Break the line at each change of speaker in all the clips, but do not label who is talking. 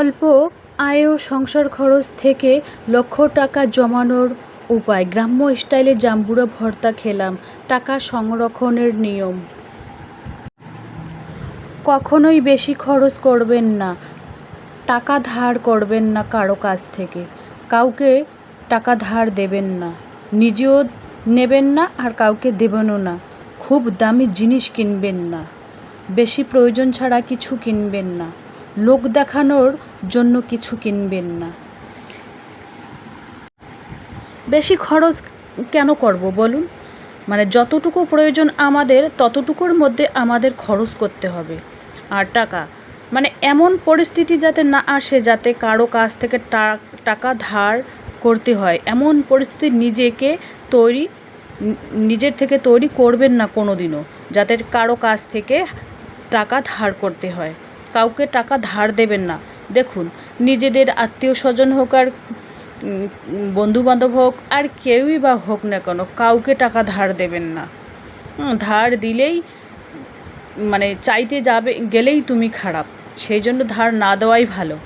অল্প আয় ও সংসার খরচ থেকে লক্ষ টাকা জমানোর উপায়। গ্রাম্য স্টাইলে জাম্বুরা ভর্তা খেলাম, টাকা সংরক্ষণের নিয়ম। কখনোই বেশি খরচ করবেন না, টাকা ধার করবেন না কারও কাছ থেকে। কাউকে টাকা ধার দেবেন না, নিজেও নেবেন না আর কাউকে দেবেনও না। খুব দামি জিনিস কিনবেন না, বেশি প্রয়োজন ছাড়া কিছু কিনবেন না। লোক দেখানোর জন্য কিছু কিনবেন না। বেশি খরচ কেন করব বলুন? মানে যতটুকু প্রয়োজন আমাদের, ততটুকুর মধ্যে আমাদের খরচ করতে হবে। আর টাকা মানে এমন পরিস্থিতি যাতে না আসে, যাতে কারও কাছ থেকে টাকা ধার করতে হয়, এমন পরিস্থিতি নিজেকে তৈরি, নিজের থেকে তৈরি করবেন না কোনো দিনও যাতে কারও কাছ থেকে টাকা ধার করতে হয়। কাউকে টাকা ধার দেবেন না। দেখুন, নিজেদের আত্মীয় স্বজন হোক আর বন্ধু বান্ধব হোক, আর কেউই বা হোক না কেন, কাউকে টাকা ধার দেবেন না। ধার দিলেই মানে চাইতে যাবে, গেলেই তুমি খারাপ। সেই জন্য ধার না দেওয়াই ভালো।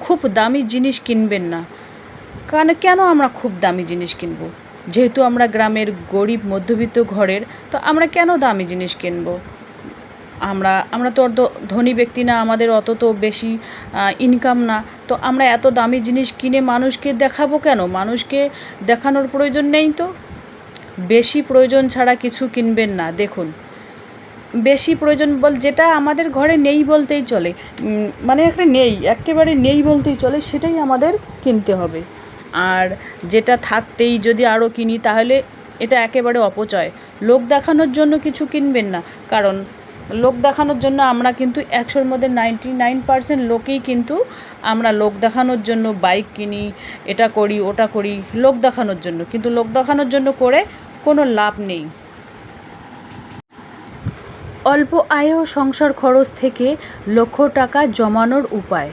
খুব দামি জিনিস কিনবেন না। কারণ কেন আমরা খুব দামি জিনিস কিনবো? যেহেতু আমরা গ্রামের গরিব মধ্যবিত্ত ঘরের, তো আমরা কেন দামি জিনিস কিনবো? আমরা আমরা তো ধনী ব্যক্তি না, আমাদের অত তো বেশি ইনকাম না। তো আমরা এত দামি জিনিস কিনে মানুষকে দেখাবো কেন? মানুষকে দেখানোর প্রয়োজন নেই তো? বেশি প্রয়োজন ছাড়া কিছু কিনবেন না, দেখুন। বেশি প্রয়োজন বল, যেটা আমাদের ঘরে নেই বলতেই চলে। মানে একটা নেই, একেবারে নেই বলতেই চলে, সেটাই আমাদের কিনতে হবে। আর যেটা থাকতেই যদি আরও কিনি, তাহলে এটা একেবারে অপচয়। লোক দেখানোর জন্য কিছু কিনবেন না, কারণ লোক দেখানোর জন্য আমরা কিন্তু একশোর মধ্যে নাইনটি নাইন পার্সেন্ট লোকেই কিন্তু আমরা লোক দেখানোর জন্য বাইক কিনি, এটা করি, ওটা করি, লোক দেখানোর জন্য। কিন্তু লোক দেখানোর জন্য করে কোনো লাভ নেই। অল্প আয় ও সংসার খরচ থেকে লক্ষ টাকা জমানোর উপায়।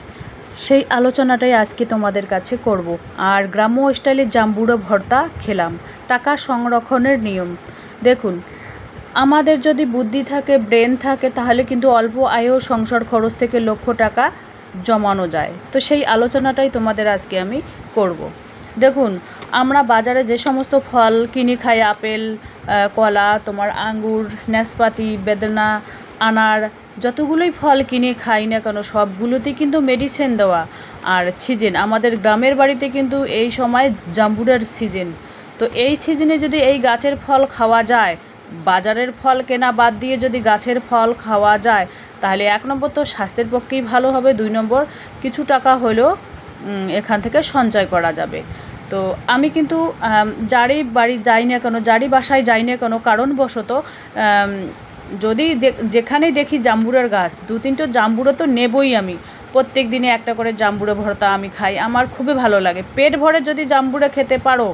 সেই আলোচনাটাই আজকে তোমাদের কাছে করব। আর গ্রাম্য স্টাইলে জাম্বুড়ো ভর্তা খেলাম। টাকা সংরক্ষণের নিয়ম। দেখুন আমাদের যদি বুদ্ধি থাকে, ব্রেন থাকে, তাহলে কিন্তু অল্প আয় ও সংসার খরচ থেকে লক্ষ টাকা জমানো যায়। তো সেই আলোচনাটাই তোমাদের আজকে আমি করব। দেখুন, আমরা বাজারে যে সমস্ত ফল কিনে, খাই, আপেল কলা, তোমার আঙ্গুর নাশপাতি বেদনা, আনার, যতগুলোই ফল কিনে, খাই না কেন, সবগুলোতেই কিন্তু মেডিসিন দেওয়া আর সিজন আমাদের গ্রামের বাড়িতে কিন্তু এই সময় জাম্বুরের সিজন তো এই সিজনে যদি এই গাছের ফল খাওয়া যায় বাজারের ফল কেনা বাদ দিয়ে যদি গাছের ফল খাওয়া যায়, তাহলে এক নম্বর তো স্বাস্থ্যের পক্ষেই ভালো হবে, দুই নম্বর কিছু টাকা হলেও এখান থেকে সঞ্চয় করা যাবে। তো আমি কিন্তু যারই বাড়ি যাই না কেন, যারই বাসায় যাই না কেন, কারণবশত যদি যেখানেই দেখি জাম্বুরের গাছ, দু তিনটে জাম্বুরো তো নেবই আমি। প্রত্যেক দিনে একটা করে জাম্বুরে ভর্তা আমি খাই, আমার খুবই ভালো লাগে। পেট ভরে যদি জাম্বুরে খেতে পারো,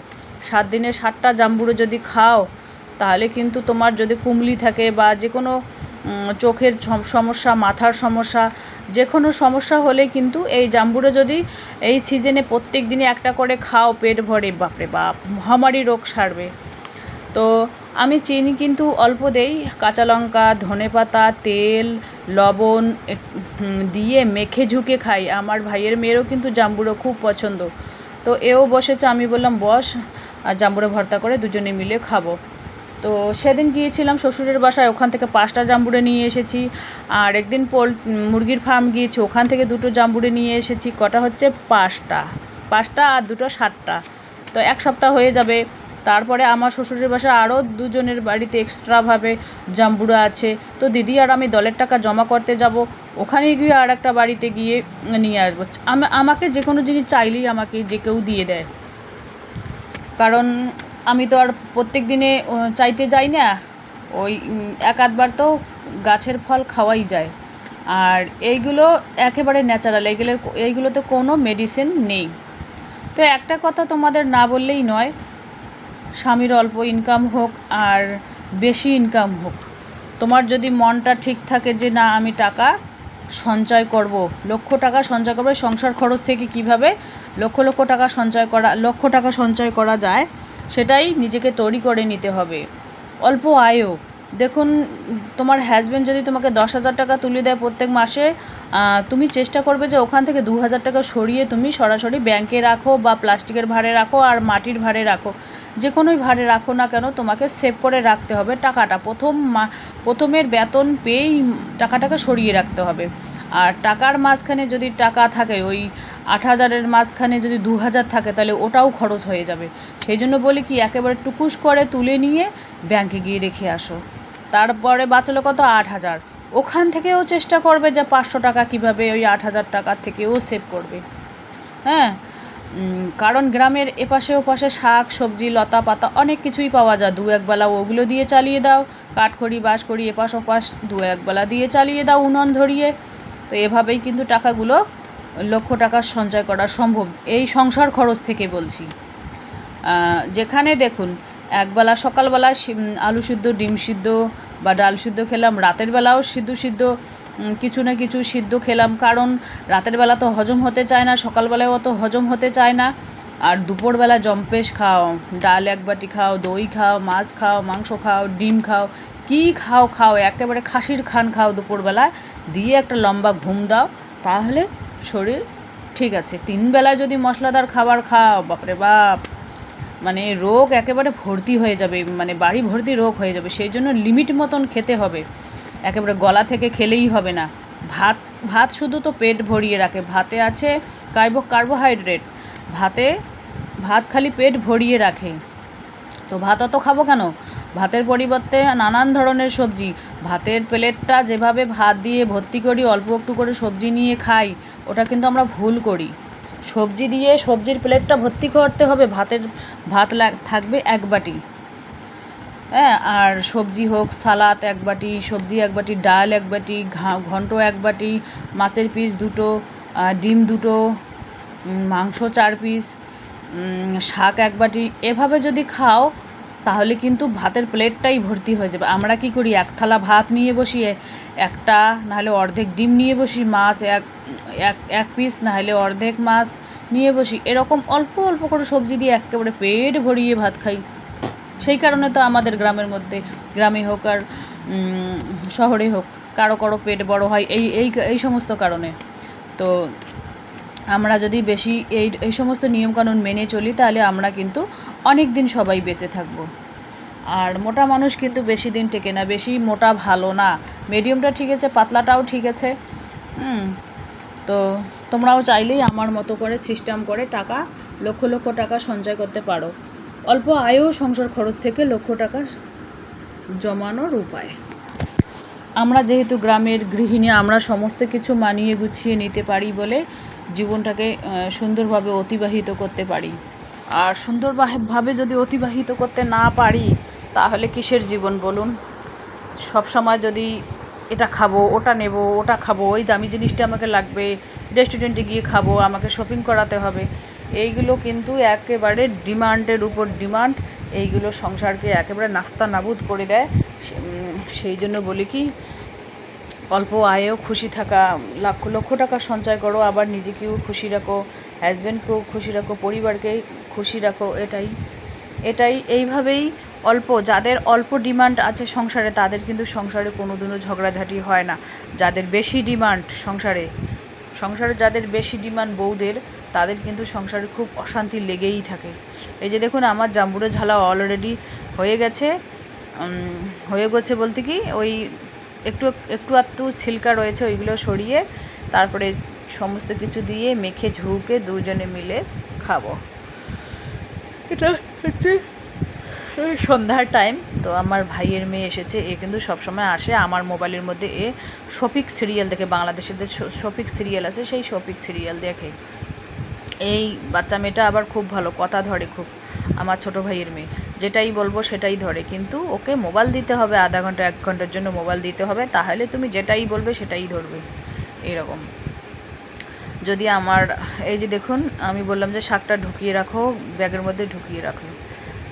সাত দিনে সাতটা জাম্বুরে যদি খাও তাহলে কিন্তু তোমার যদি কুমলি থাকে বা যে কোনো চোখের সমস্যা, মাথার সমস্যা, যে কোনো সমস্যা হলে কিন্তু এই জাম্বুরে যদি এই সিজনে প্রত্যেক দিনে একটা করে খাও, পেট ভরে, বাপরে বাপ, মহামারী রোগ সারবে। তো আমি চিনি কিন্তু অল্প দেই, কাঁচা লঙ্কা ধনেপাতা তেল, লবণ দিয়ে মেখে ঝুঁকে খাই। আমার ভাইয়ের মেয়েরও কিন্তু জাম্বুরো খুব পছন্দ। তো এও বসেছে, আমি বললাম, বস জাম্বুরো ভর্তা করে দুজনে মিলে খাব। তো সেদিন গিয়েছিলাম শ্বশুরের বাসায়, ওখান থেকে পাঁচটা জাম্বুরে নিয়ে এসেছি। আর একদিন পোল, মুরগির ফার্ম গিয়েছি, ওখান থেকে দুটো জাম্বুরে নিয়ে এসেছি, কটা হচ্ছে পাঁচটা। পাঁচটা আর দুটো সাতটা। তো এক সপ্তাহ হয়ে যাবে। তারপরে আমার শ্বশুরের বাসায় আরও দুজনের বাড়িতে এক্সট্রাভাবে জাম্বুরা আছে। তো দিদি আর আমি দলের টাকা জমা করতে যাব। ওখানে গিয়ে আর একটা বাড়িতে গিয়ে নিয়ে আসব। আমাকে যে কোনো জিনিস চাইলেই আমাকে যে কেউ দিয়ে দেয়। কারণ আমি তো আর প্রত্যেক দিনে চাইতে যাই না। ওই এক আধবার তো গাছের ফল খাওয়াই যায়। আর এইগুলো একেবারে ন্যাচারাল এইগুলোর এইগুলোতে কোনো মেডিসিন নেই। তো একটা কথা তোমাদের না বললেই নয়, স্বামীর অল্প ইনকাম হোক আর বেশি ইনকাম হোক। তোমার যদি মনটা ঠিক থাকে যে না, আমি টাকা সঞ্চয় করব, লক্ষ টাকা সঞ্চয় করব সংসার খরচ থেকে কীভাবে লক্ষ লক্ষ টাকা সঞ্চয় করা, লক্ষ টাকা সঞ্চয় করা যায় সেটাই নিজেকে তৈরি করে নিতে হবে। অল্প আয়ও। দেখুন, তোমার হাজব্যান্ড যদি তোমাকে দশ হাজার টাকা তুলে দেয় প্রত্যেক মাসে তুমি চেষ্টা করবে যে ওখান থেকে দু হাজার টাকা সরিয়ে তুমি সরাসরি ব্যাংকে রাখো বা প্লাস্টিকের ভাড়ে রাখো আর মাটির ভাড়ে রাখো। যে কোনোই ভাড়ে রাখো না কেন, তোমাকে সেভ করে রাখতে হবে টাকাটা। প্রথম প্রথমের বেতন পেয়েই টাকাটাকে সরিয়ে রাখতে হবে। আর টাকার মাঝখানে যদি টাকা থাকে, ওই আট হাজারের মাঝখানে যদি দু হাজার থাকে, তাহলে ওটাও খরচ হয়ে যাবে। সেই জন্য বলি কি, একেবারে টুকুস করে তুলে নিয়ে ব্যাংকে গিয়ে রেখে আসো। তারপরে বাঁচলো কত? আট হাজার। ওখান থেকেও চেষ্টা করবে যে পাঁচশো টাকা কীভাবে ওই আট হাজার টাকার থেকেও সেভ করবে। হ্যাঁ? কারণ গ্রামের এপাশে ওপাশে শাক, সবজি, লতা পাতা অনেক কিছুই পাওয়া যায়। দু একবেলা ওগুলো দিয়ে চালিয়ে দাও। কাঠখড়ি বাস করি এপাশ ওপাশ দু একবেলা দিয়ে চালিয়ে দাও উনুন ধরিয়ে। তো এভাবেই কিন্তু টাকাগুলো লক্ষ টাকার সঞ্চয় করা সম্ভব। এই সংসার খরচ থেকে বলছি। যেখানে দেখুন, একবেলা সকালবেলা আলু সিদ্ধ, ডিম সিদ্ধ বা ডাল সিদ্ধ খেলাম, রাতের বেলাও সিদ্ধ সিদ্ধ কিছু না কিছু সিদ্ধ খেলাম। কারণ রাতের বেলা তো হজম হতে চায় না, সকালবেলায় অত হজম হতে চায় না। আর দুপুরবেলা জম্পেশ খাও, ডাল এক বাটি খাও, দই খাও, মাছ খাও, মাংস খাও, ডিম খাও, কী খাও খাও, একেবারে খাসির খান খাও দুপুরবেলা। দিয়ে একটা লম্বা ঘুম দাও, তাহলে শরীর, ঠিক আছে। তিন বেলা যদি মশলাদার খাবার খাও, বাপরে বাপ। মানে রোগ একেবারে ভর্তি হয়ে যাবে মানে বাড়ি ভর্তি রোগ হয়ে যাবে, সেই জন্য লিমিট মতন খেতে হবে। একেবারে গলা থেকে খেলেই হবে না। ভাত ভাত শুধু তো পেট ভরিয়ে রাখে। ভাতে আছে কার্বো, কার্বোহাইড্রেট। ভাতে ভাত খালি পেট ভরিয়ে রাখে। তো ভাত অত খাব কেন? ভাতের পরিবর্তে নানান ধরনের সবজি। ভাতের প্লেটটা যেভাবে ভাত দিয়ে ভর্তি করি, অল্প একটু করে সবজি নিয়ে খাই, ওটা কিন্তু আমরা ভুল করি। সবজি দিয়ে সবজির প্লেটটা ভর্তি করতে হবে, ভাতের, ভাত থাকবে এক বাটি। হ্যাঁ আর সবজি হোক, সালাদ এক বাটি, সবজি এক বাটি, ডাল এক বাটি ঘন্ট এক বাটি, মাছের পিস দুটো ডিম দুটো মাংস চার পিস শাক এক বাটি, এভাবে যদি খাও তাহলে কিন্তু ভাতের প্লেটটাই ভর্তি হয়ে যাবে। আমরা কি করি? এক থালা ভাত নিয়ে বসি, একটা নাহলে অর্ধেক ডিম নিয়ে বসি, মাছ এক এক এক পিস নাহলে অর্ধেক মাছ নিয়ে বসি। এরকম অল্প অল্প করে সবজি দিয়ে একেবারে পেট ভরিয়ে ভাত খাই। সেই কারণে তো আমাদের গ্রামের মধ্যে, গ্রামে হোক আর শহরে হোক, কারও কারও পেট বড় হয় এই এই এই সমস্ত কারণে। তো আমরা যদি বেশি এই এই সমস্ত নিয়মকানুন মেনে চলি, তাহলে আমরা কিন্তু অনেক দিন সবাই বেঁচে থাকব। আর মোটা মানুষ কিন্তু বেশি দিন টেকে না, বেশি মোটা ভালো না। মিডিয়ামটা ঠিক আছে, পাতলাটাও ঠিক আছে। হুম, তো তোমরাও চাইলেই আমার মতো করে সিস্টেম করে টাকা, লক্ষ লক্ষ টাকা সঞ্চয় করতে পারো। অল্প আয়ও সংসার খরচ থেকে লক্ষ টাকা জমানোর উপায়। আমরা যেহেতু গ্রামের গৃহিণী, আমরা সমস্ত কিছু মানিয়ে গুছিয়ে নিতে পারি বলে জীবনটাকে সুন্দরভাবে অতিবাহিত করতে পারি। আর সুন্দরভাবে যদি অতিবাহিত করতে না পারি, তাহলে কিসের জীবন বলুন? সব সময় যদি এটা খাব, ওটা নেব, ওটা খাব, ওই দামি জিনিসটা আমাকে লাগবে, রেস্টুরেন্টে গিয়ে খাব, আমাকে শপিং করাতে হবে, এইগুলো কিন্তু একেবারে ডিমান্ডের উপর ডিমান্ড, এইগুলো সংসারকে একেবারে নাস্তা নাবুদ করে দেয়। সেই জন্য বলি কি অল্প আয়েও খুশি থাকা লক্ষ লক্ষ টাকা সঞ্চয় করো, আবার নিজেকেও খুশি রাখো হাজব্যান্ডকেও খুশি রাখো, পরিবারকে খুশি রাখো, এটাই এটাই, এইভাবেই অল্প, যাদের অল্প ডিমান্ড আছে সংসারে, তাদের কিন্তু সংসারে কোনো দিনও ঝগড়াঝাটি হয় না। যাদের বেশি ডিমান্ড সংসারে সংসারে যাদের বেশি ডিমান্ড বউদের, তাদের কিন্তু সংসারে খুব অশান্তি লেগেই থাকে। এই যে দেখুন, আমার জাম্বুরে ঝালা অলরেডি হয়ে গেছে হয়ে গেছে বলতে কি, ওই একটু একটু আধটু ছিলকা রয়েছে ওইগুলো সরিয়ে তারপরে সমস্ত কিছু দিয়ে মেখে ঝুঁকে দুজনে মিলে খাব। এটা হচ্ছে সন্ধ্যার টাইম তো আমার ভাইয়ের মেয়ে এসেছে এ কিন্তু সবসময় আসে। আমার মোবাইলের মধ্যে এ শফিক সিরিয়াল দেখে বাংলাদেশের যে শফিক সিরিয়াল আছে সেই শফিক সিরিয়াল দেখে। এই বাচ্চা মেয়েটা আবার খুব ভালো কথা ধরে খুব। আমার ছোট ভাইয়ের মেয়ে। যেটাই বলব সেটাই ধরে। কিন্তু ওকে মোবাইল দিতে হবে, আধা ঘণ্টা, এক ঘণ্টার জন্য মোবাইল দিতে হবে, তাহলে তুমি যেটাই বলবে সেটাই ধরবে। এরকম। যদি আমার, এই যে দেখুন, আমি বললাম যে শাকটা ঢুকিয়ে রাখো, ব্যাগের মধ্যে ঢুকিয়ে রাখো।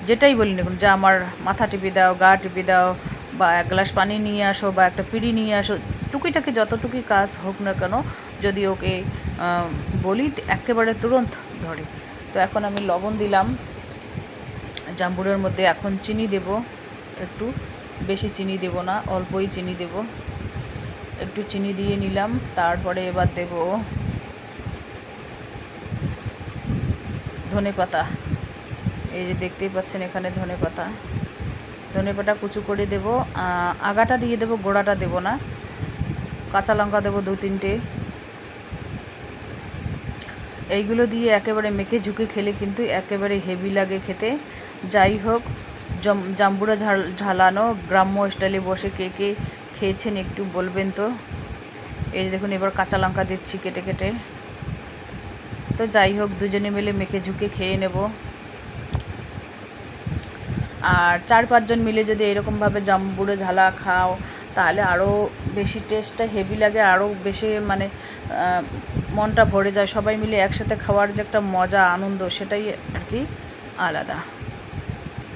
যেটাই বলি দেখুন, যে আমার মাথা টিপে দাও, গা টিপে দাও, বা এক গ্লাস পানি নিয়ে আসো, বা একটা পিড়ি নিয়ে আসো, টুকিটাকি যতটুকুই কাজ হোক না কেন, যদি ওকে বলি, একেবারে তুরন্ত ধরে। তো এখন আমি লবণ দিলাম। জাম্বুরের মধ্যে এখন চিনি দেব। একটু বেশি চিনি দেব না, অল্পই চিনি দেব। একটু চিনি দিয়ে নিলাম, তারপরে এবার দেব ধনে পাতা। এই যে দেখতেই পাচ্ছেন এখানে ধনে পাতা। ধনে পাতা কুচু করে দেবো। আগাটা দিয়ে দেবো, গোড়াটা দেবো না। কাঁচা লঙ্কা দেবো দু তিনটে। এইগুলো দিয়ে একেবারে মেখে ঝুঁকে খেলে কিন্তু একেবারে হেভি লাগে খেতে। যাই হোক জাম্বুরা ঝাল, ঝালানো, গ্রাম্য স্টাইলে বসে কে কে খেয়েছেন একটু বলবেন তো? এই দেখুন, এবার কাঁচা লঙ্কা দিচ্ছি কেটে কেটে। তো যাই হোক দুজনে মিলে মেখে ঝুঁকে খেয়ে নেব। আর চার পাঁচজন মিলে যদি এরকমভাবে জাম্বুরে ঝালা খাও, তাহলে আরও বেশি টেস্টটা হেভি লাগে, আরও বেশি মানে মনটা ভরে যায়। সবাই মিলে একসাথে খাওয়ার যে একটা মজা, আনন্দ, সেটাই আর কি আলাদা।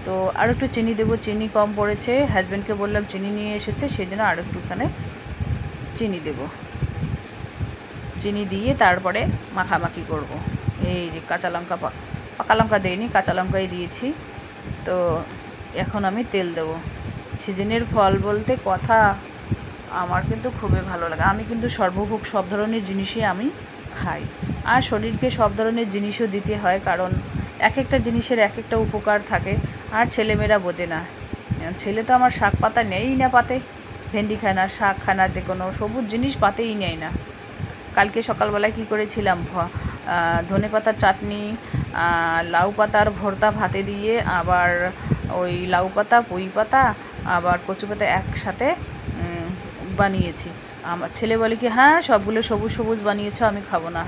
তো আর একটু চিনি দেবো, চিনি কম পড়েছে হাজব্যান্ডকে বললাম চিনি নিয়ে এসেছে সেই জন্য আর একটুখানে চিনি দেবো। চিনি দিয়ে তারপরে মাখামাখি করব। এই যে কাঁচা লঙ্কা পাকা লঙ্কা দিইনি, কাঁচা লঙ্কাই দিয়েছি। তো এখন আমি তেল দেবো। সিজনের ফল বলতে কথা আমার কিন্তু খুবই ভালো লাগে। আমি কিন্তু সর্বভোগ সব ধরনের জিনিসই আমি খাই। আর শরীরকে সব ধরনের জিনিসও দিতে হয়, কারণ এক একটা জিনিসের এক একটা উপকার থাকে। আর ছেলেমেয়েরা বোঝে না। ছেলে তো আমার শাক পাতা নেই না পাতে। ভেন্ডি খায় না, শাক খায় না, যে কোনো সবুজ জিনিস পাতেই নেয় না। কালকে সকালবেলায় কী করেছিলাম? ধনে পাতার চাটনি লাউ পাতার ভর্তা ভাতে দিয়ে আবার ওই লাউ পাতা, পুঁই পাতা, আবার কচু পাতা একসাথে বানিয়েছি। আমার ছেলে বলে কি হ্যাঁ সবগুলো সবুজ সবুজ বানিয়েছ, আমি খাব না।